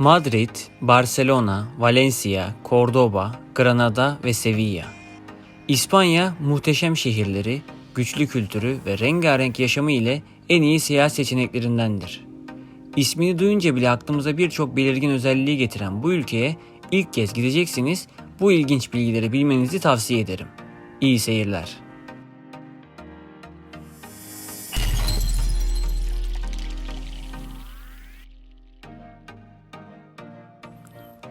Madrid, Barcelona, Valencia, Cordoba, Granada ve Sevilla. İspanya muhteşem şehirleri, güçlü kültürü ve rengarenk yaşamı ile en iyi seyahat seçeneklerindendir. İsmini duyunca bile aklımıza birçok belirgin özelliği getiren bu ülkeye ilk kez gideceksiniz, bu ilginç bilgileri bilmenizi tavsiye ederim. İyi seyirler.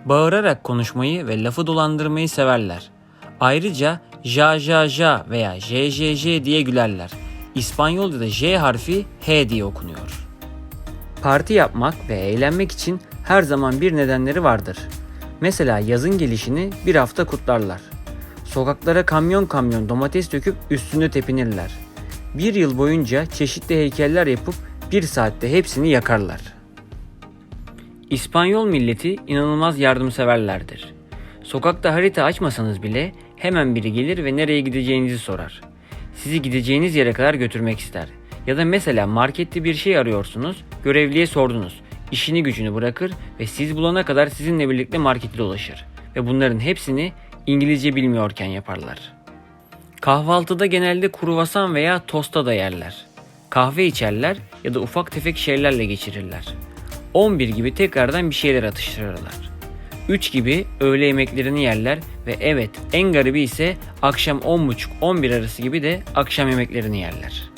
Bağırarak konuşmayı ve lafı dolandırmayı severler. Ayrıca ja ja ja veya j j j diye gülerler. İspanyolca'da J harfi H diye okunuyor. Parti yapmak ve eğlenmek için her zaman bir nedenleri vardır. Mesela yazın gelişini bir hafta kutlarlar. Sokaklara kamyon kamyon domates döküp üstünde tepinirler. Bir yıl boyunca çeşitli heykeller yapıp bir saatte hepsini yakarlar. İspanyol milleti inanılmaz yardımseverlerdir. Sokakta harita açmasanız bile hemen biri gelir ve nereye gideceğinizi sorar. Sizi gideceğiniz yere kadar götürmek ister. Ya da mesela markette bir şey arıyorsunuz, görevliye sordunuz. İşini gücünü bırakır ve siz bulana kadar sizinle birlikte markette dolaşır. Ve bunların hepsini İngilizce bilmiyorken yaparlar. Kahvaltıda genelde kruvasan veya tosta da yerler. Kahve içerler ya da ufak tefek şeylerle geçirirler. 11 gibi tekrardan bir şeyler atıştırırlar. 3 gibi öğle yemeklerini yerler ve evet en garibi ise akşam 10.30-11 arası gibi de akşam yemeklerini yerler.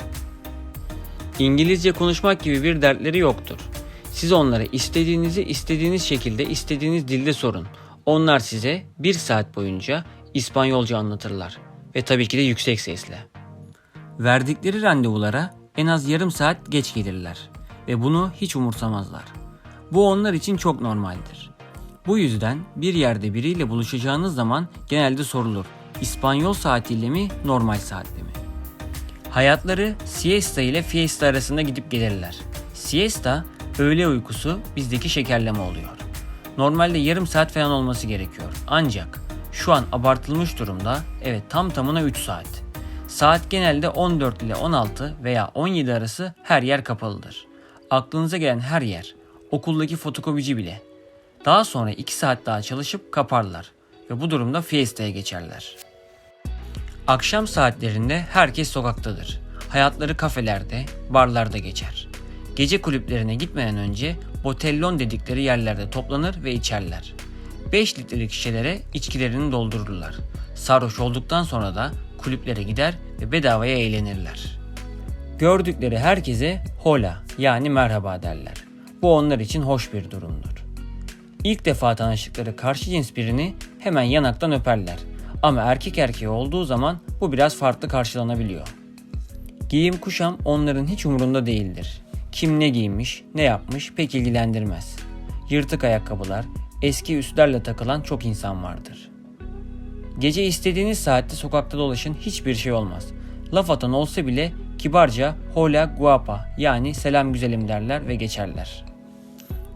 İngilizce konuşmak gibi bir dertleri yoktur. Siz onlara istediğinizi istediğiniz şekilde istediğiniz dilde sorun. Onlar size bir saat boyunca İspanyolca anlatırlar ve tabii ki de yüksek sesle. Verdikleri randevulara en az yarım saat geç gelirler ve bunu hiç umursamazlar. Bu onlar için çok normaldir. Bu yüzden bir yerde biriyle buluşacağınız zaman genelde sorulur. İspanyol saatiyle mi, normal saatle mi? Hayatları siesta ile fiesta arasında gidip gelirler. Siesta, öğle uykusu bizdeki şekerleme oluyor. Normalde yarım saat falan olması gerekiyor. Ancak şu an abartılmış durumda, evet tam tamına 3 saat. Saat genelde 14 ile 16 veya 17 arası her yer kapalıdır. Aklınıza gelen her yer, okuldaki fotokopici bile. Daha sonra 2 saat daha çalışıp kaparlar ve bu durumda fiesta'ya geçerler. Akşam saatlerinde herkes sokaktadır. Hayatları kafelerde, barlarda geçer. Gece kulüplerine gitmeden önce botellon dedikleri yerlerde toplanır ve içerler. 5 litrelik şişelere içkilerini doldururlar. Sarhoş olduktan sonra da kulüplere gider ve bedavaya eğlenirler. Gördükleri herkese hola yani merhaba derler. Bu onlar için hoş bir durumdur. İlk defa tanıştıkları karşı cins birini hemen yanaktan öperler. Ama erkek erkeğe olduğu zaman bu biraz farklı karşılanabiliyor. Giyim kuşam onların hiç umurunda değildir. Kim ne giymiş, ne yapmış pek ilgilendirmez. Yırtık ayakkabılar, eski üstlerle takılan çok insan vardır. Gece istediğiniz saatte sokakta dolaşın hiçbir şey olmaz. Laf atan olsa bile kibarca hola guapa yani selam güzelim derler ve geçerler.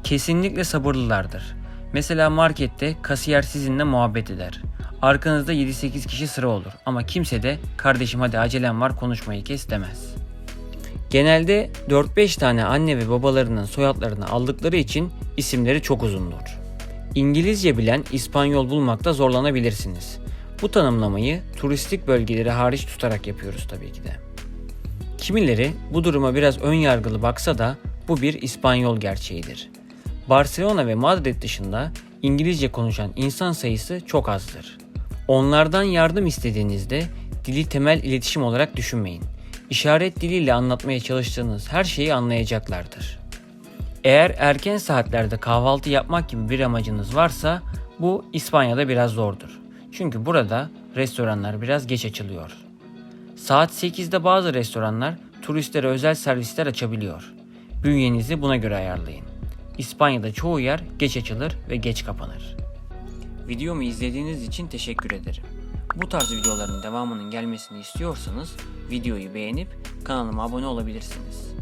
Kesinlikle sabırlılardır. Mesela markette kasiyer sizinle muhabbet eder. Arkanızda 7-8 kişi sıra olur ama kimse de kardeşim hadi acelem var konuşmayı kes demez. Genelde 4-5 tane anne ve babalarının soyadlarını aldıkları için isimleri çok uzundur. İngilizce bilen İspanyol bulmakta zorlanabilirsiniz. Bu tanımlamayı turistik bölgeleri hariç tutarak yapıyoruz tabii ki de. Kimileri bu duruma biraz ön yargılı baksa da bu bir İspanyol gerçeğidir. Barcelona ve Madrid dışında İngilizce konuşan insan sayısı çok azdır. Onlardan yardım istediğinizde dili temel iletişim olarak düşünmeyin. İşaret diliyle anlatmaya çalıştığınız her şeyi anlayacaklardır. Eğer erken saatlerde kahvaltı yapmak gibi bir amacınız varsa bu İspanya'da biraz zordur. Çünkü burada restoranlar biraz geç açılıyor. Saat 8'de bazı restoranlar turistlere özel servisler açabiliyor. Bünyenizi buna göre ayarlayın. İspanya'da çoğu yer geç açılır ve geç kapanır. Videomu izlediğiniz için teşekkür ederim. Bu tarz videoların devamının gelmesini istiyorsanız videoyu beğenip kanalıma abone olabilirsiniz.